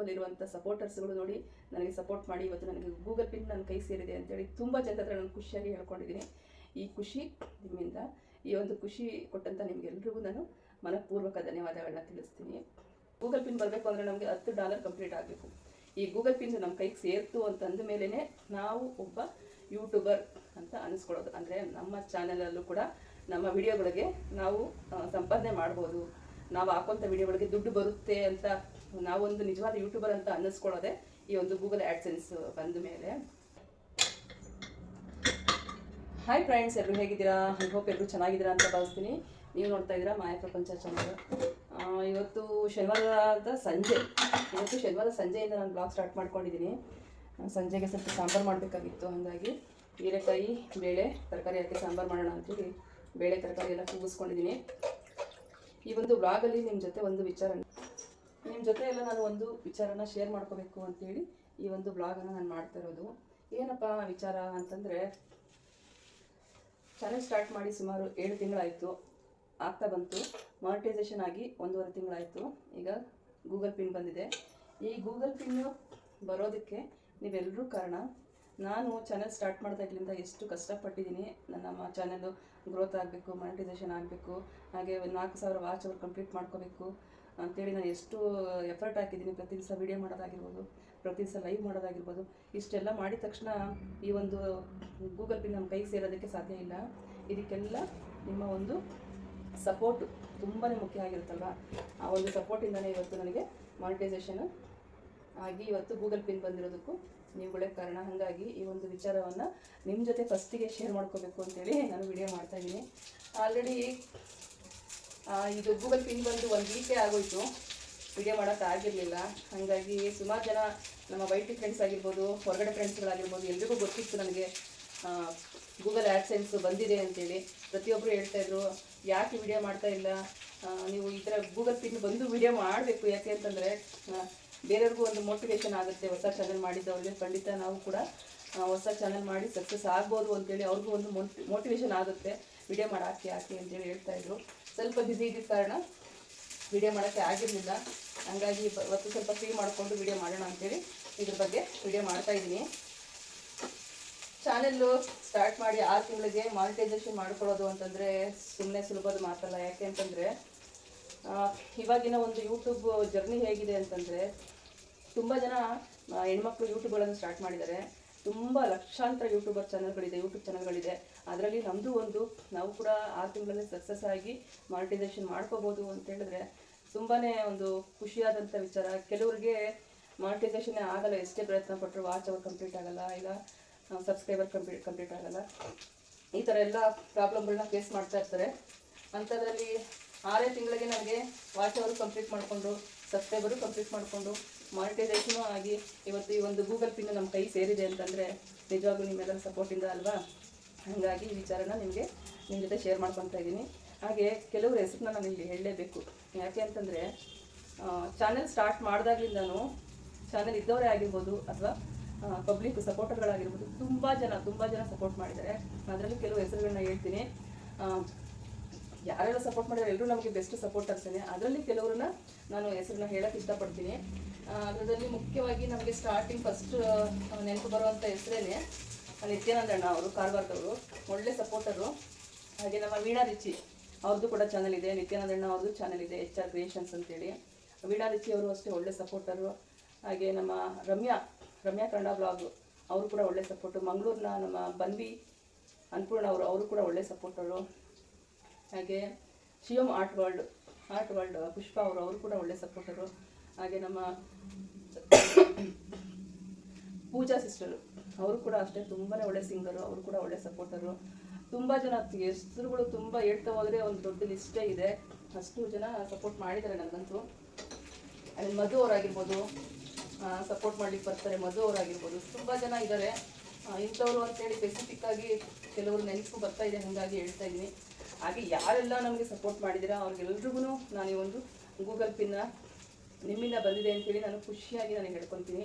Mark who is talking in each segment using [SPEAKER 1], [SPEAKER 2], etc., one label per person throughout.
[SPEAKER 1] ಯೂಟ್ಯೂಬಲ್ಲಿ ಇರುವಂಥ ಸಪೋರ್ಟರ್ಸ್ಗಳು ನೋಡಿ ನನಗೆ ಸಪೋರ್ಟ್ ಮಾಡಿ ಇವತ್ತು ನನಗೆ ಗೂಗಲ್ ಪಿನ್ ನನ್ನ ಕೈ ಸೇರಿದೆ ಅಂತೇಳಿ ತುಂಬ ಜನ ಹತ್ರ ನಾನು ಖುಷಿಯಾಗಿ ಹೇಳ್ಕೊಂಡಿದ್ದೀನಿ. ಈ ಖುಷಿ ನಿಮ್ಮಿಂದ, ಈ ಒಂದು ಖುಷಿ ಕೊಟ್ಟಂಥ ನಿಮಗೆಲ್ರಿಗೂ ನಾನು ಮನಃಪೂರ್ವಕ ಧನ್ಯವಾದಗಳನ್ನ ತಿಳಿಸ್ತೀನಿ. ಗೂಗಲ್ ಪಿನ್ ಬರಬೇಕು ಅಂದರೆ ನಮಗೆ ಹತ್ತು ಡಾಲರ್ ಕಂಪ್ಲೀಟ್ ಆಗಬೇಕು. ಈ ಗೂಗಲ್ ಪಿನ್ ನಮ್ಮ ಕೈಗೆ ಸೇರ್ತು ಅಂತ ಅಂದ ಮೇಲೇ ನಾವು ಒಬ್ಬ ಯೂಟ್ಯೂಬರ್ ಅಂತ ಅನಿಸ್ಕೊಳ್ಳೋದು. ಅಂದರೆ ನಮ್ಮ ಚಾನಲಲ್ಲೂ ಕೂಡ ನಮ್ಮ ವಿಡಿಯೋಗಳಿಗೆ ನಾವು ಸಂಪಾದನೆ ಮಾಡ್ಬೋದು. ನಾವು ಹಾಕೋಂಥ ವಿಡಿಯೋಗಳಿಗೆ ದುಡ್ಡು ಬರುತ್ತೆ ಅಂತ ನಾವೊಂದು ನಿಜವಾದ ಯೂಟ್ಯೂಬರ್ ಅಂತ ಅನ್ನಿಸ್ಕೊಳ್ಳೋದೆ ಈ ಒಂದು ಗೂಗಲ್ ಆಡ್ಸೆನ್ಸ್ ಬಂದ ಮೇಲೆ. ಹಾಯ್ ಫ್ರೆಂಡ್ಸ್ ಎಲ್ಲರೂ ಹೇಗಿದ್ದೀರಾ? ಐ ಹೋಪ್ ಎಲ್ಲರೂ ಚೆನ್ನಾಗಿದ್ದೀರಾ ಅಂತ ಭಾವಿಸ್ತೀನಿ. ನೀವು ನೋಡ್ತಾ ಇದ್ದೀರಾ ಮಾಯ ಪ್ರಪಂಚ ಚಾನಲ್ ಇವತ್ತು ಶನಿವಾರದ ಸಂಜೆ. ಇವತ್ತು ಶನಿವಾರ ಸಂಜೆಯಿಂದ ನಾನು ಬ್ಲಾಗ್ ಸ್ಟಾರ್ಟ್ ಮಾಡ್ಕೊಂಡಿದ್ದೀನಿ. ಸಂಜೆಗೆ ಸ್ವಲ್ಪ ಸಾಂಬಾರು ಮಾಡಬೇಕಾಗಿತ್ತು, ಹಾಗಾಗಿ ಹೀರೆಕಾಯಿ, ಬೇಳೆ, ತರಕಾರಿ ಹಾಕಿ ಸಾಂಬಾರು ಮಾಡೋಣ ಅಂತೇಳಿ ಬೇಳೆ, ತರಕಾರಿ ಎಲ್ಲ ಕೂಗಿಸ್ಕೊಂಡಿದ್ದೀನಿ ಈ ಒಂದು ಬ್ಲಾಗಲ್ಲಿ ನಿಮ್ಮ ಜೊತೆ ಒಂದು ವಿಚಾರ ನಿಮ್ಮ ಜೊತೆ ಎಲ್ಲ ನಾನು ಒಂದು ವಿಚಾರನ ಶೇರ್ ಮಾಡ್ಕೋಬೇಕು ಅಂತೇಳಿ ಈ ಒಂದು ಬ್ಲಾಗನ್ನು ನಾನು ಮಾಡ್ತಾ ಇರೋದು. ಏನಪ್ಪ ವಿಚಾರ ಅಂತಂದರೆ ಚಾನೆಲ್ ಸ್ಟಾರ್ಟ್ ಮಾಡಿ ಸುಮಾರು ಏಳು ತಿಂಗಳಾಯಿತು. ಆಗ್ತಾ ಬಂತು. ಮಾನಿಟೈಸೇಷನ್ ಆಗಿ ಒಂದೂವರೆ ತಿಂಗಳಾಯಿತು. ಈಗ ಗೂಗಲ್ ಪಿನ್ ಬಂದಿದೆ. ಈ ಗೂಗಲ್ ಪಿನ್ನು ಬರೋದಕ್ಕೆ ನೀವೆಲ್ಲರೂ ಕಾರಣ. ನಾನು ಚಾನೆಲ್ ಸ್ಟಾರ್ಟ್ ಮಾಡಿದಾಗಲಿಂದ ಎಷ್ಟು ಕಷ್ಟಪಟ್ಟಿದ್ದೀನಿ. ನನ್ನ ಚಾನೆಲ್ಲು ಗ್ರೋತ್ ಆಗಬೇಕು ಮಾನಿಟೈಸೇಷನ್ ಆಗಬೇಕು. ಹಾಗೆ ನಾಲ್ಕು ಸಾವಿರ ವಾಚ್ ಅವ್ರು ಕಂಪ್ಲೀಟ್ ಮಾಡ್ಕೋಬೇಕು. ಅಂತೇಳಿ ನಾನು ಎಷ್ಟು ಎಫರ್ಟ್ ಹಾಕಿದ್ದೀನಿ. ಪ್ರತಿ ದಿವಸ ವೀಡಿಯೋ ಮಾಡೋದಾಗಿರ್ಬೋದು, ಪ್ರತಿ ದಿವಸ ಲೈವ್ ಮಾಡೋದಾಗಿರ್ಬೋದು. ಇಷ್ಟೆಲ್ಲ ಮಾಡಿದ ತಕ್ಷಣ ಈ ಒಂದು ಗೂಗಲ್ ಪಿನ್ ನಮ್ಮ ಕೈಗೆ ಸೇರೋದಕ್ಕೆ ಸಾಧ್ಯ ಇಲ್ಲ. ಇದಕ್ಕೆಲ್ಲ ನಿಮ್ಮ ಒಂದು ಸಪೋರ್ಟ್ ತುಂಬಾ ಮುಖ್ಯ ಆಗಿರುತ್ತಲ್ವ? ಆ ಒಂದು ಸಪೋರ್ಟಿಂದನೇ ಇವತ್ತು ನನಗೆ ಮಾನಿಟೈಸೇಷನ್ ಆಗಿ ಇವತ್ತು ಗೂಗಲ್ ಪಿನ್ ಬಂದಿರೋದಕ್ಕೂ ನೀವುಗಳೇ ಕಾರಣ. ಹಾಗಾಗಿ ಈ ಒಂದು ವಿಚಾರವನ್ನು ನಿಮ್ಮ ಜೊತೆ ಫಸ್ಟಿಗೆ ಶೇರ್ ಮಾಡ್ಕೋಬೇಕು ಅಂತೇಳಿ ನಾನು ವಿಡಿಯೋ ಮಾಡ್ತಾ ಇದ್ದೀನಿ. ಆಲ್ರೆಡಿ ಇದು ಗೂಗಲ್ ಪಿನ್ ಬಂದು ಒಂದು ವೀಕೇ ಆಗೋಯ್ತು. ವಿಡಿಯೋ ಮಾಡೋಕ್ಕೆ ಆಗಿರಲಿಲ್ಲ. ಹಾಗಾಗಿ ಸುಮಾರು ಜನ ನಮ್ಮ ವೈಟಿ ಫ್ರೆಂಡ್ಸ್ ಆಗಿರ್ಬೋದು, ಹೊರಗಡೆ ಫ್ರೆಂಡ್ಸ್ಗಳಾಗಿರ್ಬೋದು ಎಲ್ರಿಗೂ ಗೊತ್ತಿತ್ತು ನನಗೆ ಗೂಗಲ್ ಆ್ಯಡ್ಸೆನ್ಸ್ ಬಂದಿದೆ ಅಂತೇಳಿ. ಪ್ರತಿಯೊಬ್ಬರು ಹೇಳ್ತಾಯಿದ್ರು ಯಾಕೆ ವಿಡಿಯೋ ಮಾಡ್ತಾ ಇಲ್ಲ? ನೀವು ಈ ಥರ ಗೂಗಲ್ ಪಿನ್ ಬಂದು ವಿಡಿಯೋ ಮಾಡಬೇಕು ಯಾಕೆ ಅಂತಂದರೆ ಬೇರೆಯವ್ರಿಗೂ ಒಂದು ಮೋಟಿವೇಶನ್ ಆಗುತ್ತೆ ಹೊಸ ಚಾನಲ್ ಮಾಡಿದ್ದವ್ರಿಗೆ ಖಂಡಿತ ನಾವು ಕೂಡ ಹೊಸ ಚಾನಲ್ ಮಾಡಿ ಸಕ್ಸಸ್ ಆಗ್ಬೋದು ಅಂತೇಳಿ ಅವ್ರಿಗೂ ಒಂದು ಮೋಟಿವೇಶನ್ ಆಗುತ್ತೆ. ವಿಡಿಯೋ ಮಾಡೋಕ್ಕೆ ಯಾಕೆ ಅಂತೇಳಿ ಹೇಳ್ತಾ ಇದ್ರು. ಸ್ವಲ್ಪ ಬ್ಯುಸಿ ಇದ್ದ ಕಾರಣ ವಿಡಿಯೋ ಮಾಡೋಕ್ಕೆ ಆಗಿರಲಿಲ್ಲ. ಹಂಗಾಗಿ ಇವತ್ತು ಸ್ವಲ್ಪ ಫ್ರೀ ಮಾಡಿಕೊಂಡು ವಿಡಿಯೋ ಮಾಡೋಣ ಅಂತೇಳಿ ಇದ್ರ ಬಗ್ಗೆ ವಿಡಿಯೋ ಮಾಡ್ತಾ ಇದ್ದೀನಿ. ಚಾನೆಲ್ಲು ಸ್ಟಾರ್ಟ್ ಮಾಡಿ ಆರು ತಿಂಗಳಿಗೆ ಮಾನಿಟೈಸೇಷನ್ ಮಾಡ್ಕೊಳ್ಳೋದು ಅಂತಂದರೆ ಸುಮ್ಮನೆ ಸುಲಭದ ಮಾತಲ್ಲ. ಯಾಕೆ ಅಂತಂದರೆ ಇವಾಗಿನ ಒಂದು ಯೂಟ್ಯೂಬ್ ಜರ್ನಿ ಹೇಗಿದೆ ಅಂತಂದರೆ ತುಂಬ ಜನ ಹೆಣ್ಮಕ್ಳು ಯೂಟ್ಯೂಬ್ಗಳನ್ನು ಸ್ಟಾರ್ಟ್ ಮಾಡಿದ್ದಾರೆ. ತುಂಬ ಲಕ್ಷಾಂತರ ಯೂಟ್ಯೂಬರ್ ಚಾನಲ್ಗಳಿದೆ ಯೂಟ್ಯೂಬ್ ಚಾನಲ್ಗಳಿದೆ ಅದರಲ್ಲಿ ನಮ್ಮದು ಒಂದು, ನಾವು ಕೂಡ ಆ ತಿಂಗಳಲ್ಲಿ ಸಕ್ಸಸ್ ಆಗಿ ಮಾನಿಟೈಸೇಷನ್ ಮಾಡ್ಕೋಬೋದು ಅಂತ ಹೇಳಿದ್ರೆ ತುಂಬಾ ಒಂದು ಖುಷಿಯಾದಂಥ ವಿಚಾರ. ಕೆಲವರಿಗೆ ಮಾನಿಟೈಸೇಷನ್ ಆಗಲ್ಲ, ಎಷ್ಟೇ ಪ್ರಯತ್ನ ಪಟ್ಟರು ವಾಚ್ ಅವರ್ ಕಂಪ್ಲೀಟ್ ಆಗಲ್ಲ, ಇಲ್ಲ ಸಬ್ಸ್ಕ್ರೈಬರ್ ಕಂಪ್ಲೀಟ್ ಕಂಪ್ಲೀಟ್ ಆಗಲ್ಲ. ಈ ಥರ ಎಲ್ಲ ಪ್ರಾಬ್ಲಮ್ಗಳನ್ನ ಫೇಸ್ ಮಾಡ್ತಾ ಇರ್ತಾರೆ. ಅಂಥದ್ರಲ್ಲಿ ಆರೇ ತಿಂಗಳಿಗೆ ನನಗೆ ವಾಚ್ ಅವರು ಕಂಪ್ಲೀಟ್ ಮಾಡಿಕೊಂಡು ಸಬ್ಸ್ಕ್ರೈಬರು ಕಂಪ್ಲೀಟ್ ಮಾಡಿಕೊಂಡು ಮಾನಿಟೈಸೇಷನೂ ಆಗಿ ಇವತ್ತು ಈ ಒಂದು ಗೂಗಲ್ ಪಿನ್ನು ನಮ್ಮ ಕೈ ಸೇರಿದೆ ಅಂತಂದರೆ ನಿಜವಾಗ್ಲೂ ನಿಮ್ಮೆಲ್ಲರ ಸಪೋರ್ಟಿಂದ ಅಲ್ವಾ? ಹಾಗಾಗಿ ಈ ವಿಚಾರನ ನಿಮಗೆ ನಿಮ್ಮ ಜೊತೆ ಶೇರ್ ಮಾಡ್ಕೊತಾ ಇದ್ದೀನಿ. ಹಾಗೆ ಕೆಲವು ಹೆಸರನ್ನ ನಾನು ಇಲ್ಲಿ ಹೇಳಲೇಬೇಕು. ಯಾಕೆ ಅಂತಂದರೆ ಚಾನೆಲ್ ಸ್ಟಾರ್ಟ್ ಮಾಡಿದಾಗ್ಲಿಂದನೂ ಚಾನೆಲ್ ಇದ್ದವರೇ ಆಗಿರ್ಬೋದು ಅಥವಾ ಪಬ್ಲಿಕ್ ಸಪೋರ್ಟರ್ಗಳಾಗಿರ್ಬೋದು ತುಂಬ ಜನ ತುಂಬ ಜನ ಸಪೋರ್ಟ್ ಮಾಡಿದ್ದಾರೆ. ಅದರಲ್ಲಿ ಕೆಲವು ಹೆಸರುಗಳನ್ನ ಹೇಳ್ತೀನಿ. ಯಾರೆಲ್ಲ ಸಪೋರ್ಟ್ ಮಾಡಿದ್ದಾರೆ ಎಲ್ಲರೂ ನಮಗೆ ಬೆಸ್ಟ್ ಸಪೋರ್ಟ್ ಆಗ್ತಾನೆ ಅದರಲ್ಲಿ ಕೆಲವ್ರನ್ನ ನಾನು ಹೆಸರನ್ನ ಹೇಳಕ್ಕೆ ಇಷ್ಟಪಡ್ತೀನಿ. ಅದರಲ್ಲಿ ಮುಖ್ಯವಾಗಿ ನಮಗೆ ಸ್ಟಾರ್ಟಿಂಗ್ ಫಸ್ಟ್ ನೆನಪು ಬರುವಂಥ ಹೆಸರೇನೆ. ನಿತ್ಯಾನಂದಣ್ಣ ಅವರು ಕಾರ್ವಾರದವರು ಒಳ್ಳೆ ಸಪೋರ್ಟರು ಹಾಗೆ ನಮ್ಮ ವೀಣಾ ರಿಚಿ ಅವ್ರದ್ದು ಕೂಡ ಚಾನಲ್ ಇದೆ, ನಿತ್ಯಾನಂದಣ್ಣ ಅವ್ರದ್ದು ಚಾನಲ್ ಇದೆ, ಎಚ್ ಆರ್ ಕ್ರಿಯೇಷನ್ಸ್ ಅಂತೇಳಿ. ವೀಣಾ ರಿಚಿ ಅವರು ಅಷ್ಟೇ ಒಳ್ಳೆ ಸಪೋರ್ಟರು ಹಾಗೆ ನಮ್ಮ ರಮ್ಯಾ ರಮ್ಯಾ ಕನ್ನಡ ಬ್ಲಾಗ್ ಅವರು ಕೂಡ ಒಳ್ಳೆ ಸಪೋರ್ಟು ಮಂಗಳೂರಿನ ನಮ್ಮ ಬನ್ವಿ ಅನ್ನಪೂರ್ಣ ಅವರು ಅವರು ಕೂಡ ಒಳ್ಳೆ ಸಪೋರ್ಟರು ಹಾಗೆ Shivam art world art world Pushpa ಅವರು ಅವರು ಕೂಡ ಒಳ್ಳೆ ಸಪೋರ್ಟರು ಹಾಗೆ ನಮ್ಮ ಪೂಜಾ ಸಿಸ್ಟರು ಅವರು ಕೂಡ ಅಷ್ಟೇ ತುಂಬಾ ಒಳ್ಳೆ ಸಿಂಗರು ಅವರು ಕೂಡ ಒಳ್ಳೆ ಸಪೋರ್ಟರು ತುಂಬ ಜನ ಹೆಸರುಗಳು ತುಂಬ ಹೇಳ್ತಾ ಹೋದರೆ ಒಂದು ದೊಡ್ಡ ಲಿಸ್ಟೇ ಇದೆ. ಅಷ್ಟು ಜನ ಸಪೋರ್ಟ್ ಮಾಡಿದ್ದಾರೆ ನನಗಂತೂ. ಅಲ್ಲಿ ಮಧು ಅವರಾಗಿರ್ಬೋದು ಸಪೋರ್ಟ್ ಮಾಡ್ಲಿಕ್ಕೆ ಬರ್ತಾರೆ ಮಧು ಅವರಾಗಿರ್ಬೋದು. ತುಂಬ ಜನ ಇದ್ದಾರೆ ಇಂಥವ್ರು ಅಂತೇಳಿ ಸ್ಪೆಸಿಫಿಕ್ ಆಗಿ ಕೆಲವರು ನೆನಪು ಬರ್ತಾ ಇದೆ ಹಾಗಾಗಿ ಹೇಳ್ತಾ ಇದ್ದೀನಿ. ಹಾಗೆ ಯಾರೆಲ್ಲ ನಮಗೆ ಸಪೋರ್ಟ್ ಮಾಡಿದ್ದೀರಾ ಅವ್ರಿಗೆಲ್ರಿಗೂ ನಾನು ಈ ಒಂದು ಗೂಗಲ್ ಪಿನ್ನ ನಿಮ್ಮಿಂದ ಬಂದಿದೆ ಅಂತೇಳಿ ನಾನು ಖುಷಿಯಾಗಿ ನಾನು ಹೇಳ್ಕೊತೀನಿ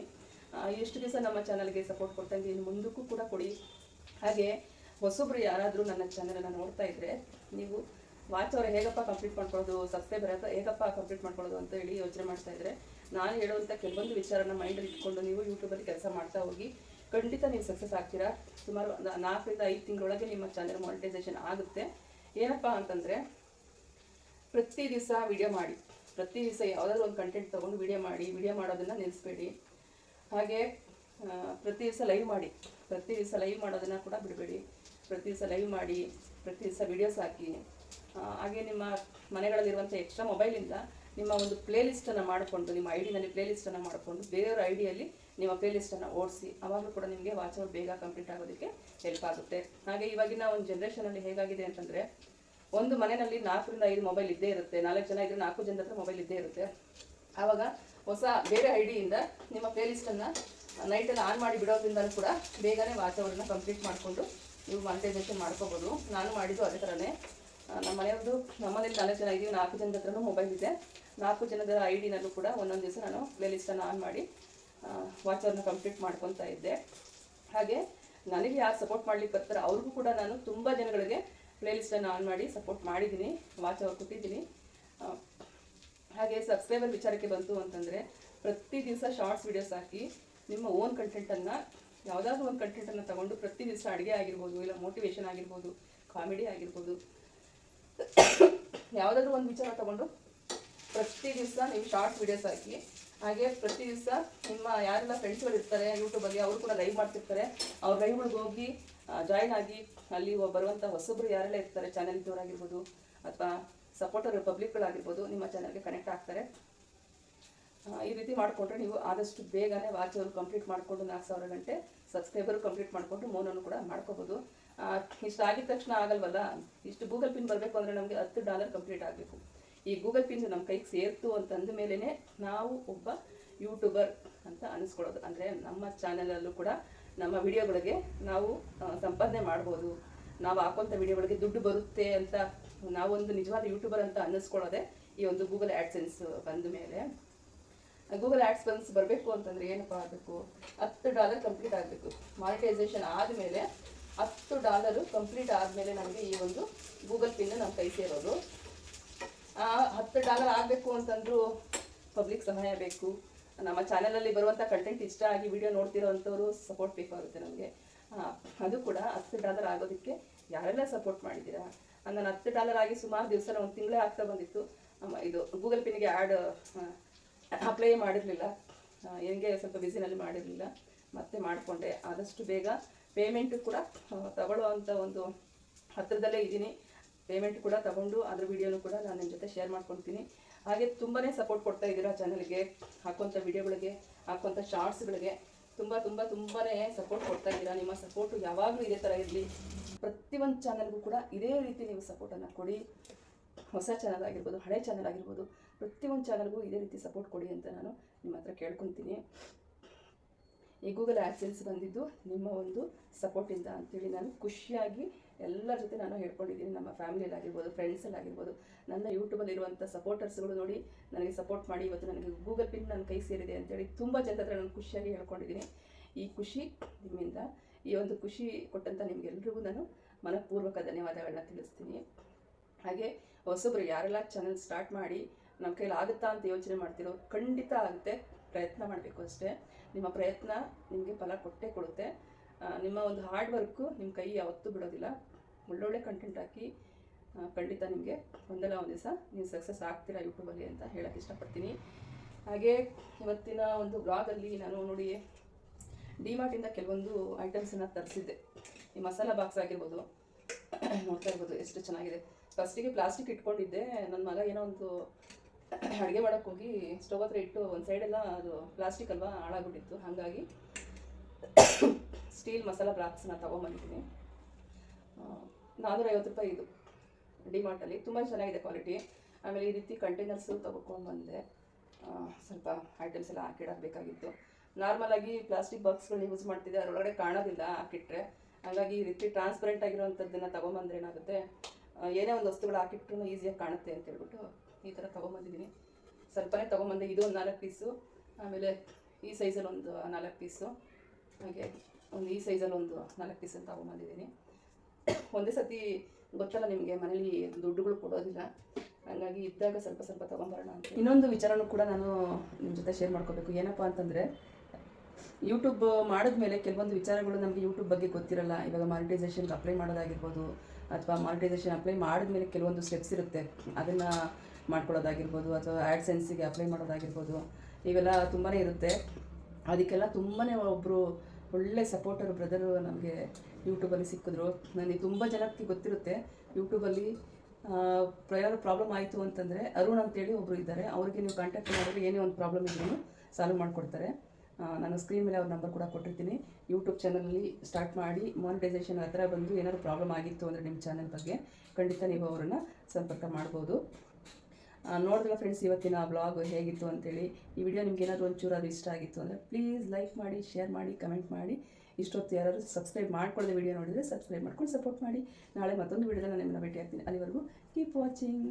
[SPEAKER 1] ಆ, ಇಷ್ಟು ದಿವಸ ನಮ್ಮ ಚಾನಲ್ಗೆ ಸಪೋರ್ಟ್ ಕೊಡ್ತಾ ಇದ್ದೀನಿ ಮುಂದಕ್ಕೂ ಕೂಡ ಕೊಡಿ. ಹಾಗೆ ಹೊಸೊಬ್ರು ಯಾರಾದರೂ ನನ್ನ ಚಾನಲನ್ನು ನೋಡ್ತಾ ಇದ್ದರೆ ನೀವು ವಾಚ್ ಅವರು ಹೇಗಪ್ಪ ಕಂಪ್ಲೀಟ್ ಮಾಡ್ಕೊಳ್ಳೋದು ಸಬ್ಸ್ಕ್ರೈಬರ್ ಹೇಗಪ್ಪ ಕಂಪ್ಲೀಟ್ ಮಾಡ್ಕೊಳ್ಳೋದು ಅಂತ ಹೇಳಿ ಯೋಚನೆ ಮಾಡ್ತಾ ಇದ್ರೆ ನಾನು ಹೇಳುವಂಥ ಕೆಲವೊಂದು ವಿಚಾರನ ಮೈಂಡಲ್ಲಿ ಇಟ್ಕೊಂಡು ನೀವು ಯೂಟ್ಯೂಬಲ್ಲಿ ಕೆಲಸ ಮಾಡ್ತಾ ಹೋಗಿ ಖಂಡಿತ ನೀವು ಸಕ್ಸಸ್ ಆಗ್ತೀರಾ. ಸುಮಾರು ನಾಲ್ಕರಿಂದ ಐದು ತಿಂಗಳೊಳಗೆ ನಿಮ್ಮ ಚಾನಲ್ ಮಾನಿಟೈಸೇಷನ್ ಆಗುತ್ತೆ. ಏನಪ್ಪ ಅಂತಂದರೆ ಪ್ರತಿ ದಿವಸ ವಿಡಿಯೋ ಮಾಡಿ ಪ್ರತಿ ದಿವಸ ಯಾವುದಾದ್ರೂ ಒಂದು ಕಂಟೆಂಟ್ ತೊಗೊಂಡು ವಿಡಿಯೋ ಮಾಡಿ ವಿಡಿಯೋ ಮಾಡೋದನ್ನು ನಿಲ್ಲಿಸ್ಬೇಡಿ ಹಾಗೆ ಪ್ರತಿ ದಿವಸ ಲೈವ್ ಮಾಡಿ. ಪ್ರತಿ ದಿವಸ ಲೈವ್ ಮಾಡೋದನ್ನು ಕೂಡ ಬಿಡಬೇಡಿ. ಪ್ರತಿ ದಿವಸ ಲೈವ್ ಮಾಡಿ, ಪ್ರತಿ ದಿವಸ ವಿಡಿಯೋಸ್ ಹಾಕಿ. ಹಾಗೆ ನಿಮ್ಮ ಮನೆಗಳಲ್ಲಿರುವಂಥ ಎಕ್ಸ್ಟ್ರಾ ಮೊಬೈಲಿಂದ ನಿಮ್ಮ ಒಂದು ಪ್ಲೇಲಿಸ್ಟನ್ನು ಮಾಡಿಕೊಂಡು, ನಿಮ್ಮ ಐ ಡಿನಲ್ಲಿ ಪ್ಲೇಲಿಸ್ಟನ್ನು ಮಾಡಿಕೊಂಡು, ಬೇರೆಯವ್ರ ಐ ಡಿಯಲ್ಲಿ ನಿಮ್ಮ ಪ್ಲೇಲಿಸ್ಟನ್ನು ಓಡಿಸಿ ಆವಾಗಲೂ ಕೂಡ ನಿಮಗೆ ವಾಚ್ ಅವರ್ ಬೇಗ ಕಂಪ್ಲೀಟ್ ಆಗೋದಕ್ಕೆ ಹೆಲ್ಪ್ ಆಗುತ್ತೆ. ಹಾಗೆ ಇವಾಗಿನ ಒಂದು ಜನ್ರೇಷನಲ್ಲಿ ಹೇಗಾಗಿದೆ ಅಂತಂದರೆ, ಒಂದು ಮನೆಯಲ್ಲಿ ನಾಲ್ಕರಿಂದ ಐದು ಮೊಬೈಲ್ ಇದ್ದೇ ಇರುತ್ತೆ. ನಾಲ್ಕು ಜನ ಇದ್ದರೆ ನಾಲ್ಕು ಜನದ ಹತ್ರ ಮೊಬೈಲ್ ಇದ್ದೇ ಇರುತ್ತೆ. ಆವಾಗ ಹೊಸ ಬೇರೆ ಐಡಿಯಿಂದ ಡಿಯಿಂದ ನಿಮ್ಮ ಪ್ಲೇಲಿಸ್ಟನ್ನು ನೈಟಲ್ಲಿ ಆನ್ ಮಾಡಿ ಬಿಡೋದ್ರಿಂದ ಕೂಡ ಬೇಗನೆ ವಾಚ್ ಅವರನ್ನ ಕಂಪ್ಲೀಟ್ ಮಾಡಿಕೊಂಡು ನೀವು ಮಾನಿಟೈಸೇಷನ್ ಮಾಡ್ಕೋಬೋದು. ನಾನು ಮಾಡಿದ್ದು ಅದೇ ಥರನೇ ನಮ್ಮ ಮನೆಯವ್ರದ್ದು ನಮ್ಮನೇಲಿ ನಾಲ್ಕು ಜನ ಇದ್ದೀವಿ ನಾಲ್ಕು ಜನದ ಹತ್ರನೂ ಮೊಬೈಲ್ ಇದೆ. ನಾಲ್ಕು ಜನದ ಐ ಡಿನಲ್ಲೂ ಕೂಡ ಒಂದೊಂದು ದಿವಸ ನಾನು ಪ್ಲೇಲಿಸ್ಟನ್ನು ಆನ್ ಮಾಡಿ ವಾಚ್ ಅವರನ್ನ ಕಂಪ್ಲೀಟ್ ಮಾಡ್ಕೊತಾ ಇದ್ದೆ. ಹಾಗೆ ನನಗೆ ಯಾರು ಸಪೋರ್ಟ್ ಮಾಡ್ಲಿಕ್ಕೆ ಬರ್ತಾರೆ ಅವ್ರಿಗೂ ಕೂಡ ನಾನು ತುಂಬ ಜನಗಳಿಗೆ ಪ್ಲೇಲಿಸ್ಟನ್ನು ಆನ್ ಮಾಡಿ ಸಪೋರ್ಟ್ ಮಾಡಿದ್ದೀನಿ. ವಾಚ್ ಅವ್ರು ಕೊಟ್ಟಿದ್ದೀನಿ ಹಾಗೆ ಸಬ್ಸ್ಕ್ರೈಬರ್ ವಿಚಾರಕ್ಕೆ ಬಂತು ಅಂತಂದರೆ ಪ್ರತಿ ದಿವಸ ಶಾರ್ಟ್ಸ್ ವಿಡಿಯೋಸ್ ಹಾಕಿ ನಿಮ್ಮ ಓನ್ ಕಂಟೆಂಟನ್ನು ಯಾವುದಾದ್ರೂ ಒಂದು ಕಂಟೆಂಟನ್ನು ತಗೊಂಡು ಪ್ರತಿ ದಿವಸ ಅಡುಗೆ ಆಗಿರ್ಬೋದು, ಇಲ್ಲ ಮೋಟಿವೇಶನ್ ಆಗಿರ್ಬೋದು ಕಾಮಿಡಿ ಆಗಿರ್ಬೋದು, ಯಾವುದಾದ್ರೂ ಒಂದು ವಿಚಾರ ತಗೊಂಡು ಪ್ರತಿ ದಿವಸ ನೀವು ಶಾರ್ಟ್ಸ್ ವಿಡಿಯೋಸ್ ಹಾಕಿ, ಹಾಗೆ ಪ್ರತಿ ದಿವಸ ನಿಮ್ಮ ಯಾರೆಲ್ಲ ಫ್ರೆಂಡ್ಸ್ಗಳು ಇರ್ತಾರೆ ಯೂಟ್ಯೂಬಲ್ಲಿ ಅವರು ಕೂಡ ಲೈವ್ ಮಾಡ್ತಿರ್ತಾರೆ, ಅವ್ರ ಲೈವ್ಗಳಿಗೆ ಹೋಗಿ ಜಾಯ್ನ್ ಆಗಿ ಅಲ್ಲಿ ಬರುವಂಥ ಹೊಸಬ್ರು ಯಾರೆಲ್ಲ ಇರ್ತಾರೆ ಚಾನೆಲ್ ಇದ್ದವರಾಗಿರ್ಬೋದು ಅಥವಾ ಸಪೋರ್ಟರ್ ಪಬ್ಲಿಕ್ಗಳಾಗಿರ್ಬೋದು ನಿಮ್ಮ ಚಾನಲ್ಗೆ ಕನೆಕ್ಟ್ ಆಗ್ತಾರೆ. ಈ ರೀತಿ ಮಾಡಿಕೊಂಡ್ರೆ ನೀವು ಆದಷ್ಟು ಬೇಗನೆ ವಾಚ್ ಅವರು ಕಂಪ್ಲೀಟ್ ಮಾಡಿಕೊಂಡು ನಾಲ್ಕು ಸಾವಿರ ಗಂಟೆ ಸಬ್ಸ್ಕ್ರೈಬರ್ ಕಂಪ್ಲೀಟ್ ಮಾಡಿಕೊಂಡು ಮೋನನ್ನು ಕೂಡ ಮಾಡ್ಕೋಬೋದು. ಇಷ್ಟು ಆಗಿದ ತಕ್ಷಣ ಆಗಲ್ವಲ್ಲ? ಇಷ್ಟು ಗೂಗಲ್ ಪಿನ್ ಬರಬೇಕು ಅಂದರೆ ನಮಗೆ ಹತ್ತು ಡಾಲರ್ ಕಂಪ್ಲೀಟ್ ಆಗಬೇಕು. ಈ ಗೂಗಲ್ ಪಿನ್ ನಮ್ಮ ಕೈಗೆ ಸೇರ್ತು ಅಂತಂದ ಮೇಲೇ ನಾವು ಒಬ್ಬ ಯೂಟ್ಯೂಬರ್ ಅಂತ ಅನಿಸ್ಕೊಳ್ಳೋದು. ಅಂದರೆ ನಮ್ಮ ಚಾನಲಲ್ಲೂ ಕೂಡ ನಮ್ಮ ವಿಡಿಯೋಗಳಿಗೆ ನಾವು ಸಂಪಾದನೆ ಮಾಡ್ಬೋದು. ನಾವು ಹಾಕೋಂಥ ವಿಡಿಯೋಗಳಿಗೆ ದುಡ್ಡು ಬರುತ್ತೆ ಅಂತ ನಾವೊಂದು ನಿಜವಾದ ಯೂಟ್ಯೂಬರ್ ಅಂತ ಅನ್ನಿಸ್ಕೊಳ್ಳೋದೆ ಈ ಒಂದು ಗೂಗಲ್ ಆ್ಯಡ್ಸೆನ್ಸ್ ಬಂದ ಮೇಲೆ. ಗೂಗಲ್ ಆ್ಯಡ್ಸ್ಪೆನ್ಸ್ ಬರಬೇಕು ಅಂತಂದ್ರೆ ಏನಪ್ಪ ಆಗಬೇಕು? ಹತ್ತು ಡಾಲರ್ ಕಂಪ್ಲೀಟ್ ಆಗಬೇಕು. ಮಾನಿಟೈಸೇಷನ್ ಆದಮೇಲೆ ಹತ್ತು ಡಾಲರು ಕಂಪ್ಲೀಟ್ ಆದಮೇಲೆ ನಮಗೆ ಈ ಒಂದು ಗೂಗಲ್ ಪಿನ್ ನಮ್ಮ ಕೈ ಸೇರೋದು ಹತ್ತು ಡಾಲರ್ ಆಗಬೇಕು ಅಂತಂದರೂ ಪಬ್ಲಿಕ್ ಸಹಾಯ ಬೇಕು. ನಮ್ಮ ಚಾನಲಲ್ಲಿ ಬರುವಂಥ ಕಂಟೆಂಟ್ ಇಷ್ಟ ಆಗಿ ವಿಡಿಯೋ ನೋಡ್ತಿರೋ ಅಂಥವ್ರು ಸಪೋರ್ಟ್ ಬೇಕಾಗುತ್ತೆ ನಮಗೆ. ಅದು ಕೂಡ ಹತ್ತು ಡಾಲರ್ ಆಗೋದಕ್ಕೆ ಯಾರೆಲ್ಲ ಸಪೋರ್ಟ್ ಮಾಡಿದ್ದೀರಾ? ನಾನು ಹತ್ತು ಡಾಲರ್ ಆಗಿ ಸುಮಾರು ದಿವಸ ಒಂದು ತಿಂಗಳೇ ಆಗ್ತಾ ಬಂದಿತ್ತು. ಇದು ಗೂಗಲ್ ಪಿನ್ಗೆ ಆ್ಯಡ್ ಅಪ್ಲೈ ಮಾಡಿರಲಿಲ್ಲ. ಹೆಂಗೆ ಸ್ವಲ್ಪ ಬಿಸಿನಲ್ಲಿ ಮಾಡಿರಲಿಲ್ಲ. ಮತ್ತೆ ಮಾಡಿಕೊಂಡೆ. ಆದಷ್ಟು ಬೇಗ ಪೇಮೆಂಟು ಕೂಡ ತಗೊಳ್ಳುವಂಥ ಒಂದು ಹತ್ತಿರದಲ್ಲೇ ಇದ್ದೀನಿ. ಪೇಮೆಂಟ್ ಕೂಡ ತಗೊಂಡು ಅದ್ರ ವಿಡಿಯೋನು ಕೂಡ ನಾನು ನಿಮ್ಮ ಜೊತೆ ಶೇರ್ ಮಾಡ್ಕೊತೀನಿ. ಹಾಗೆ ತುಂಬಾ ಸಪೋರ್ಟ್ ಕೊಡ್ತಾ ಇದ್ದೀರಾ ಚಾನಲ್ಗೆ ಹಾಕೋಂಥ ವಿಡಿಯೋಗಳಿಗೆ ಹಾಕುವಂಥ ಶಾರ್ಟ್ಸ್ಗಳಿಗೆ ತುಂಬ ತುಂಬ ತುಂಬಾ ಸಪೋರ್ಟ್ ಕೊಡ್ತಾ ಇದ್ದೀರಾ? ನಿಮ್ಮ ಸಪೋರ್ಟು ಯಾವಾಗಲೂ ಇದೇ ಥರ ಇರಲಿ. ಪ್ರತಿಯೊಂದು ಚಾನಲ್ಗೂ ಕೂಡ ಇದೇ ರೀತಿ ನೀವು ಸಪೋರ್ಟನ್ನು ಕೊಡಿ. ಹೊಸ ಚಾನಲ್ ಆಗಿರ್ಬೋದು, ಹಳೆ ಚಾನಲ್ ಆಗಿರ್ಬೋದು, ಪ್ರತಿಯೊಂದು ಚಾನಲ್ಗೂ ಇದೇ ರೀತಿ ಸಪೋರ್ಟ್ ಕೊಡಿ ಅಂತ ನಾನು ನಿಮ್ಮ ಹತ್ರ ಕೇಳ್ಕೊತೀನಿ. ಈ ಗೂಗಲ್ ಆ್ಯಡ್ಸೆನ್ಸ್ ಬಂದಿದ್ದು ನಿಮ್ಮ ಒಂದು ಸಪೋರ್ಟಿಂದ ಅಂತೇಳಿ ನಾನು ಖುಷಿಯಾಗಿ ಎಲ್ಲರ ಜೊತೆ ನಾನು ಹೇಳ್ಕೊಂಡಿದ್ದೀನಿ. ನಮ್ಮ ಫ್ಯಾಮಿಲಿಯಲ್ಲಾಗಿರ್ಬೋದು ಫ್ರೆಂಡ್ಸಲ್ಲಾಗಿರ್ಬೋದು ನನ್ನ ಯೂಟ್ಯೂಬಲ್ಲಿರುವಂಥ ಸಪೋರ್ಟರ್ಸ್ಗಳು ನೋಡಿ ನನಗೆ ಸಪೋರ್ಟ್ ಮಾಡಿ, ಇವತ್ತು ನನಗೆ ಗೂಗಲ್ ಪಿನ್ ನನ್ನ ಕೈ ಸೇರಿದೆ ಅಂತೇಳಿ ತುಂಬ ಜನರ ಹತ್ರ ನಾನು ಖುಷಿಯಾಗಿ ಹೇಳ್ಕೊಂಡಿದ್ದೀನಿ. ಈ ಖುಷಿ ನಿಮ್ಮಿಂದ, ಈ ಒಂದು ಖುಷಿ ಕೊಟ್ಟಂಥ ನಿಮಗೆಲ್ರಿಗೂ ನಾನು ಮನಃಪೂರ್ವಕ ಧನ್ಯವಾದಗಳನ್ನ ತಿಳಿಸ್ತೀನಿ. ಹಾಗೆ ಹೊಸಬ್ರು ಯಾರೆಲ್ಲ ಚಾನಲ್ ಸ್ಟಾರ್ಟ್ ಮಾಡಿ ನಮ್ಮ ಕೈಲಿ ಆಗುತ್ತಾ ಅಂತ ಯೋಚನೆ ಮಾಡ್ತಿರೋ ಖಂಡಿತ ಆಗುತ್ತೆ. ಪ್ರಯತ್ನ ಮಾಡಬೇಕು ಅಷ್ಟೇ. ನಿಮ್ಮ ಪ್ರಯತ್ನ ನಿಮಗೆ ಫಲ ಕೊಟ್ಟೇ ಕೊಡುತ್ತೆ. ನಿಮ್ಮ ಒಂದು ಹಾರ್ಡ್ ವರ್ಕು ನಿಮ್ಮ ಕೈ ಯಾವತ್ತೂ ಬಿಡೋದಿಲ್ಲ. ಒಳ್ಳೊಳ್ಳೆ ಕಂಟೆಂಟ್ ಹಾಕಿ ಖಂಡಿತ ನಿಮಗೆ ಒಂದಲ್ಲ ಒಂದು ದಿವಸ ನೀವು ಸಕ್ಸಸ್ ಆಗ್ತೀರಾ ಯೂಟ್ಯೂಬಲ್ಲಿ ಅಂತ ಹೇಳೋಕ್ಕೆ ಇಷ್ಟಪಡ್ತೀನಿ. ಹಾಗೆ ಇವತ್ತಿನ ಒಂದು ಬ್ಲಾಗಲ್ಲಿ ನಾನು ನೋಡಿ ಡಿಮಾರ್ಟಿಂದ ಕೆಲವೊಂದು ಐಟಮ್ಸನ್ನು ತರಿಸಿದ್ದೆ. ಈ ಮಸಾಲ ಬಾಕ್ಸ್ ಆಗಿರ್ಬೋದು, ನೋಡ್ತಾ ಇರ್ಬೋದು ಎಷ್ಟು ಚೆನ್ನಾಗಿದೆ. ಫಸ್ಟಿಗೆ ಪ್ಲಾಸ್ಟಿಕ್ ಇಟ್ಕೊಂಡಿದ್ದೆ. ನನ್ನ ಮಗ ಏನೋ ಒಂದು ಅಡುಗೆ ಮಾಡೋಕ್ಕೆ ಹೋಗಿ ಸ್ಟವ್ ಹತ್ರ ಇಟ್ಟು ಒಂದು ಸೈಡೆಲ್ಲ ಅದು ಪ್ಲಾಸ್ಟಿಕ್ ಅಲ್ವಾ ಹಾಳಾಗ್ಬಿಟ್ಟಿತ್ತು. ಹಾಗಾಗಿ ಸ್ಟೀಲ್ ಮಸಾಲ ಬ್ಲಾಕ್ಸ್ನ ತೊಗೊಂಬಂದಿದ್ದೀನಿ. ನಾನ್ನೂರೈವತ್ತು ರೂಪಾಯಿ ಇದು ಡಿಮಾರ್ಟಲ್ಲಿ ತುಂಬ ಚೆನ್ನಾಗಿದೆ ಕ್ವಾಲಿಟಿ ಆಮೇಲೆ ಈ ರೀತಿ ಕಂಟೈನರ್ಸು ತೊಗೊಂಡು ಬಂದೆ. ಸ್ವಲ್ಪ ಐಟಮ್ಸ್ ಎಲ್ಲ ಹಾಕಿಡಬೇಕಾಗಿತ್ತು ನಾರ್ಮಲಾಗಿ ಪ್ಲಾಸ್ಟಿಕ್ ಬಾಕ್ಸ್ಗಳನ್ನ ಯೂಸ್ ಮಾಡ್ತಿದ್ದೆ. ಅದರೊಳಗಡೆ ಕಾಣೋದಿಲ್ಲ ಹಾಕಿಟ್ರೆ. ಹಾಗಾಗಿ ಈ ರೀತಿ ಟ್ರಾನ್ಸ್ಪರೆಂಟ್ ಆಗಿರೋವಂಥದ್ದನ್ನು ತೊಗೊಂಬಂದ್ರೆ ಏನಾಗುತ್ತೆ? ಏನೇ ಒಂದು ವಸ್ತುಗಳು ಹಾಕಿಟ್ರು ಈಸಿಯಾಗಿ ಕಾಣುತ್ತೆ ಅಂತ ಹೇಳ್ಬಿಟ್ಟು ಈ ಥರ ತೊಗೊಂಬಂದಿದ್ದೀನಿ. ಸ್ವಲ್ಪನೇ ತೊಗೊಂಬಂದೆ, ಇದು ಒಂದು ನಾಲ್ಕು ಪೀಸು ಆಮೇಲೆ ಈ ಸೈಜಲ್ಲಿ ಒಂದು ನಾಲ್ಕು ಪೀಸು ಹಾಗೆ ಒಂದು ಈ ಸೈಜಲ್ಲಿ ಒಂದು ನಾಲ್ಕು ಪೀಸನ್ನು ತೊಗೊಂಬಂದಿದ್ದೀನಿ. ಒಂದೇ ಸತಿ ಗೊತ್ತಲ್ಲ ನಿಮಗೆ, ಮನೇಲಿ ದುಡ್ಡುಗಳು ಕೊಡೋದಿಲ್ಲ. ಹಾಗಾಗಿ ಇದ್ದಾಗ ಸ್ವಲ್ಪ ಸ್ವಲ್ಪ ತೊಗೊಂಬರೋಣ ಅಂತ ಇನ್ನೊಂದು ವಿಚಾರನೂ ಕೂಡ ನಾನು ನಿಮ್ಮ ಜೊತೆ ಶೇರ್ ಮಾಡ್ಕೋಬೇಕು. ಏನಪ್ಪ ಅಂತಂದರೆ ಯೂಟ್ಯೂಬ್ ಮಾಡಿದ್ಮೇಲೆ ಕೆಲವೊಂದು ವಿಚಾರಗಳು ನಮಗೆ ಯೂಟ್ಯೂಬ್ ಬಗ್ಗೆ ಗೊತ್ತಿರಲ್ಲ. ಇವಾಗ ಮಾನಿಟೈಸೇಷನ್ಗೆ ಅಪ್ಲೈ ಮಾಡೋದಾಗಿರ್ಬೋದು, ಅಥವಾ ಮಾನಿಟೈಸೇಷನ್ ಅಪ್ಲೈ ಮಾಡಿದ್ಮೇಲೆ ಕೆಲವೊಂದು ಸ್ಟೆಪ್ಸ್ ಇರುತ್ತೆ. ಅದನ್ನು ಮಾಡ್ಕೊಳ್ಳೋದಾಗಿರ್ಬೋದು ಅಥವಾ ಆ್ಯಡ್ಸೆನ್ಸಿಗೆ ಅಪ್ಲೈ ಮಾಡೋದಾಗಿರ್ಬೋದು, ಇವೆಲ್ಲ ತುಂಬಾ ಇರುತ್ತೆ. ಅದಕ್ಕೆಲ್ಲ ತುಂಬಾ ಒಬ್ಬರು ಒಳ್ಳೆ ಸಪೋರ್ಟರ್ ಬ್ರದರು ನಮಗೆ ಯೂಟ್ಯೂಬಲ್ಲಿ ಸಿಕ್ಕಿದ್ರು. ನನಗೆ ತುಂಬ ಜನಕ್ಕೆ ಗೊತ್ತಿರುತ್ತೆ, ಯೂಟ್ಯೂಬಲ್ಲಿ ಯಾರು ಪ್ರಾಬ್ಲಮ್ ಆಯಿತು ಅಂತಂದರೆ ಅರುಣ್ ಅಂತೇಳಿ ಒಬ್ಬರು ಇದ್ದಾರೆ. ಅವರಿಗೆ ನೀವು ಕಾಂಟ್ಯಾಕ್ಟ್ ಮಾಡಿದ್ರೆ ಏನೇ ಒಂದು ಪ್ರಾಬ್ಲಮ್ ಇದ್ರೂ ಸಾಲ್ವ್ ಮಾಡಿಕೊಡ್ತಾರೆ. ನಾನು ಸ್ಕ್ರೀನ್ ಮೇಲೆ ಅವ್ರ ನಂಬರ್ ಕೂಡ ಕೊಟ್ಟಿರ್ತೀನಿ. ಯೂಟ್ಯೂಬ್ ಚಾನಲಲ್ಲಿ ಸ್ಟಾರ್ಟ್ ಮಾಡಿ ಮಾನಿಟೈಸೇಷನ್ ಹತ್ರ ಬಂದು ಏನಾದ್ರು ಪ್ರಾಬ್ಲಮ್ ಆಗಿತ್ತು ಅಂದರೆ ನಿಮ್ಮ ಚಾನಲ್ ಬಗ್ಗೆ ಖಂಡಿತ ನೀವು ಅವರನ್ನು ಸಂಪರ್ಕ ಮಾಡ್ಬೋದು. ಆ, ನೋಡಿದ್ರಲ್ಲ ಫ್ರೆಂಡ್ಸ್ ಇವತ್ತಿನ ಬ್ಲಾಗ್ ಹೇಗಿತ್ತು ಅಂತೇಳಿ. ಈ ವಿಡಿಯೋ ನಿಮ್ಗೆ ಏನಾದರೂ ಒಂಚೂರು ಅದು ಇಷ್ಟ ಆಗಿತ್ತು ಅಂದರೆ ಪ್ಲೀಸ್ ಲೈಕ್ ಮಾಡಿ ಶೇರ್ ಮಾಡಿ ಕಮೆಂಟ್ ಮಾಡಿ. ಇಷ್ಟೊತ್ತು ಯಾರಾದರೂ ಸಬ್ಸ್ಕ್ರೈಬ್ ಮಾಡ್ಕೊಳ್ಳದೆ ವಿಡಿಯೋ ನೋಡಿದರೆ ಸಬ್ಸ್ಕ್ರೈಬ್ ಮಾಡ್ಕೊಂಡು ಸಪೋರ್ಟ್ ಮಾಡಿ. ನಾಳೆ ಮತ್ತೊಂದು ವಿಡಿಯೋದಲ್ಲಿ ನಾನು ನಿಮ್ಮನ್ನ ಭೇಟಿ ಆಗ್ತೀನಿ ಅಲ್ಲಿವರೆಗೂ ಕೀಪ್ ವಾಚಿಂಗ್